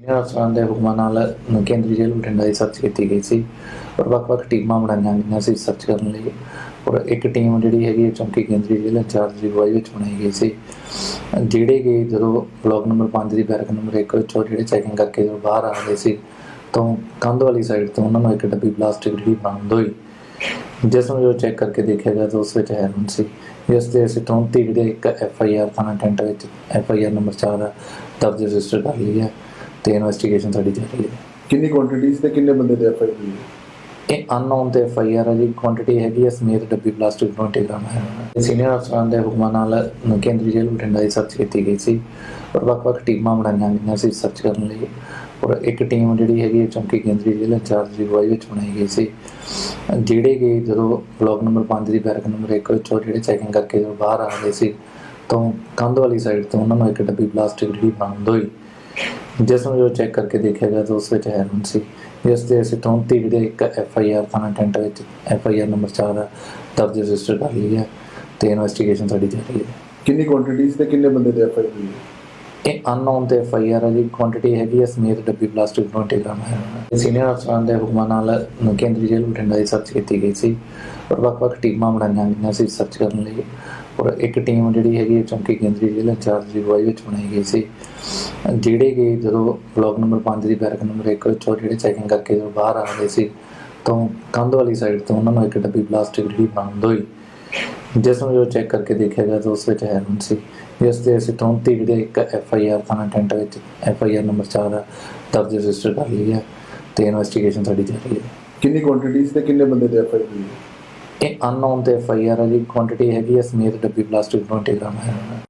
Senior ਅਫਸਰਾਂ ਦੇ ਹੁਕਮਾਂ ਨਾਲ ਕੇਂਦਰੀ ਜੇਲ੍ਹ ਬਠਿੰਡਾ ਦੀ ਸਰਚ ਕੀਤੀ ਗਈ ਸੀ ਔਰ ਵੱਖ-ਵੱਖ ਟੀਮਾਂ ਬਣਾਈਆਂ ਗਈਆਂ ਸੀ ਸਰਚ ਕਰਨ ਲਈ ਔਰ ਇੱਕ ਟੀਮ ਜਿਹੜੀ ਹੈਗੀ ਹੈ ਚੌਂਕੀ ਕੇਂਦਰੀ ਜੇਲ੍ਹ ਇੰਚਾਰਜ ਦੀ ਅਗਵਾਈ ਵਿੱਚ ਬਣਾਈ ਗਈ ਸੀ ਜਿਹੜੇ ਕਿ ਜਦੋਂ ਬਲਾਕ ਨੰਬਰ 5 ਦੀ ਬੈਰਕ ਨੰਬਰ 1 ਵਿੱਚੋਂ ਜਿਹੜੇ ਚੈਕਿੰਗ ਕਰਕੇ ਜਦੋਂ ਬਾਹਰ ਆ ਰਹੇ ਸੀ ਤੋਂ ਕੰਧ ਵਾਲੀ ਸਾਈਡ ਤੋਂ ਉਹਨਾਂ ਨੂੰ ਇੱਕ ਡੱਬੀ ਪਲਾਸਟਿਕ ਜਿਹੜੀ ਬਰਾਮਦ ਹੋਈ ਜਿਸ ਨੂੰ ਜੋ ਚੈੱਕ ਕਰਕੇ ਦੇਖਿਆ ਗਿਆ ਤਾਂ ਉਸ ਵਿੱਚ ਹੈਰੋਨ ਸੀ ਜਿਸ ਤੇ ਅਸੀਂ ਤੁਰੰਤ ਹੀ ਜਿਹੜੇ ਇੱਕ ਐਫ ਆਈ ਆਰ ਥਾਣਾ ਟੈਂਟ ਵਿੱਚ ਐਫ ਆਈ ਆਰ ਨੰਬਰ 4 ਦਰਜ ਰਜਿਸਟਰ ਕਰ ਲਈ ਹੈ ਤੇ ਇਨਵੈਸਟੀਗੇਸ਼ਨ ਸਾਡੀ ਜਾਰੀ ਹੈ। ਕਿੰਨੀ ਕੁਆਂਟੀਟੀਜ਼ ਤੇ ਕਿੰਨੇ ਬੰਦੇ ਦੇ ਐਫ ਆਈ ਹੋਈ ਹੈ? ਇਹ ਅਨਨੋਨ ਤੇ ਐਫ ਆਈ ਆਰ ਹੈ ਜੀ। ਕੁਆਂਟੀਟੀ ਹੈਗੀ ਹੈ ਸਮੇਤ ਡੱਬੀ ਪਲਾਸਟਿਕ 20 ਗ੍ਰਾਮ ਹੈ ਸੀਨੀਅਰ ਅਫਸਰਾਂ ਦੇ ਹੁਕਮਾਂ ਨਾਲ ਕੇਂਦਰੀ ਜੇਲ੍ਹ ਬਠਿੰਡਾ ਦੀ ਸਰਚ ਕੀਤੀ ਗਈ ਸੀ ਔਰ ਵੱਖ-ਵੱਖ ਟੀਮਾਂ ਬਣਾਈਆਂ ਗਈਆਂ ਸੀ ਸਰਚ ਕਰਨ ਲਈ। ਔਰ ਇੱਕ ਟੀਮ ਜਿਹੜੀ ਹੈਗੀ ਹੈ ਚੌਂਕੀ ਕੇਂਦਰੀ ਜੇਲ੍ਹ ਇੰਚਾਰਜ ਦੀ ਅਗਵਾਈ ਵਿੱਚ ਬਣਾਈ ਗਈ ਸੀ। ਜਿਹੜੇ ਕਿ ਜਦੋਂ ਬਲਾਕ ਨੰਬਰ 5 ਦੀ ਬੈਰਕ ਨੰਬਰ 1 ਵਿੱਚੋਂ ਜਿਹੜੇ ਚੈਕਿੰਗ ਕਰਕੇ ਜਦੋਂ ਬਾਹਰ ਆ ਰਹੇ ਸੀ ਤਾਂ ਕੰਧ ਵਾਲੀ ਸਾਈਡ ਤੋਂ ਉਹਨਾਂ ਨੂੰ ਇੱਕ ਡੱਬੀ ਪਲਾਸਟਿਕ ਦੀ ਬਰਾਮਦ ਹੋਈ ਜਿਸ ਨੂੰ ਜੋ ਚੈੱਕ ਕਰਕੇ ਦੇਖਿਆ ਗਿਆ ਤਾਂ ਉਸ ਵਿੱਚ ਹੈਰੋਨ ਸੀ। ਜਿਸ ਤੇ ਅਸੀਂ ਤੁਰੰਤ ਹੀ ਜਿਹੜੇ ਇੱਕ ਐਫ ਆਈ ਆਰ ਥਾਣਾ ਟੈਂਟ ਵਿੱਚ ਐਫ ਆਈ ਆਰ ਨੰਬਰ 4 ਦਰਜ ਰਜਿਸਟਰ ਕਰ ਲਈ ਹੈ ਤੇ ਇਨਵੈਸਟੀਗੇਸ਼ਨ ਸਾਡੀ ਜਾਰੀ ਹੈ। ਕਿੰਨੀ ਕੁਆਂਟੀਟੀਜ਼ ਤੇ ਕਿੰਨੇ ਬੰਦੇ ਦੇ ਐਫ ਆਈ ਹੋਈ ਹੈ? ਇਹ ਅਨਨੋਨ ਤੇ ਐਫ ਆਈ ਆਰ ਹੈ ਜੀ। ਕੁਆਂਟੀਟੀ ਹੈਗੀ ਹੈ ਸਮੇਤ ਡੱਬੀ ਪਲਾਸਟਿਕ 20 ਗ੍ਰਾਮ ਹੈ। ਸੀਨੀਅਰ ਅਫਸਰਾਂ ਦੇ ਹੁਕਮਾਂ ਨਾਲ ਕੇਂਦਰੀ ਜੇਲ੍ਹ ਬਠਿੰਡਾ ਦੀ ਸਰਚ ਕੀਤੀ ਗਈ ਸੀ। ਔਰ ਵੱਖ-ਵੱਖ ਟੀਮਾਂ ਬਣਾਈਆਂ ਗਈਆਂ ਸੀ ਸਰਚ ਕਰਨ ਲਈ। ਔਰ ਇੱਕ ਟੀਮ ਜਿਹੜੀ ਹੈਗੀ ਚੌਂਕੀ ਕੇਂਦਰੀ ਜੇਲ੍ਹ ਇੰਚਾਰਜ ਦੀ ਅਗਵਾਈ ਵਿੱਚ ਬਣਾਈ ਗਈ ਸੀ। ਜਿਹੜੇ ਕਿ ਜਦੋਂ ਬਲਾਕ ਨੰਬਰ 5 ਦੀ ਬੈਰਕ ਨੰਬਰ 1 ਵਿੱਚੋਂ ਜਿਹੜੇ ਚੈਕਿੰਗ ਕਰਕੇ ਜਦੋਂ ਬਾਹਰ ਆ ਰਹੇ ਸੀ, ਤਾਂ ਕੰਧ ਵਾਲੀ ਸਾਈਡ ਤੋਂ ਉਹਨਾਂ ਨੂੰ ਇੱਕ ਡੱਬੀ ਪਲਾਸਟਿਕ ਜਿਹੜੀ ਬਰਾਮਦ ਹੋਈ। ਜਿਸ ਨੂੰ ਜੋ ਚੈੱਕ ਕਰਕੇ ਦੇਖਿਆ ਗਿਆ ਤਾਂ ਉਸ ਵਿੱਚ ਹੈਰੋਨ ਸੀ। ਜਿਸ ਤੇ ਅਸੀਂ ਤੁਰੰਤ ਹੀ ਜਿਹੜੇ ਇੱਕ ਐਫ ਆਈ ਆਰ ਥਾਣਾ ਟੈਂਟ ਵਿੱਚ ਐਫ ਆਈ ਆਰ ਨੰਬਰ 4 ਦਰਜ ਰਜਿਸਟਰ ਕਰ ਲਈ ਹੈ ਤੇ ਇਨਵੈਸਟੀਗੇਸ਼ਨ ਸਾਡੀ ਜਾਰੀ ਹੈ। ਕਿੰਨੀ ਕੁਆਂਟੀਟੀਜ਼ ਤੇ ਕਿੰਨੇ ਬੰਦੇ ਦੇ ਐਫ ਆਈ ਇਹ ਅਨਨੋਨ ਤੇ ਐਫ ਆਈ ਆਰ ਹੈ ਜੀ। ਕੁਆਂਟੀਟੀ ਹੈਗੀ ਹੈ ਸਮੇਤ ਡੱਬੀ ਪਲਾਸਟਿਕ 20 ਗ੍ਰਾਮ ਹੈ।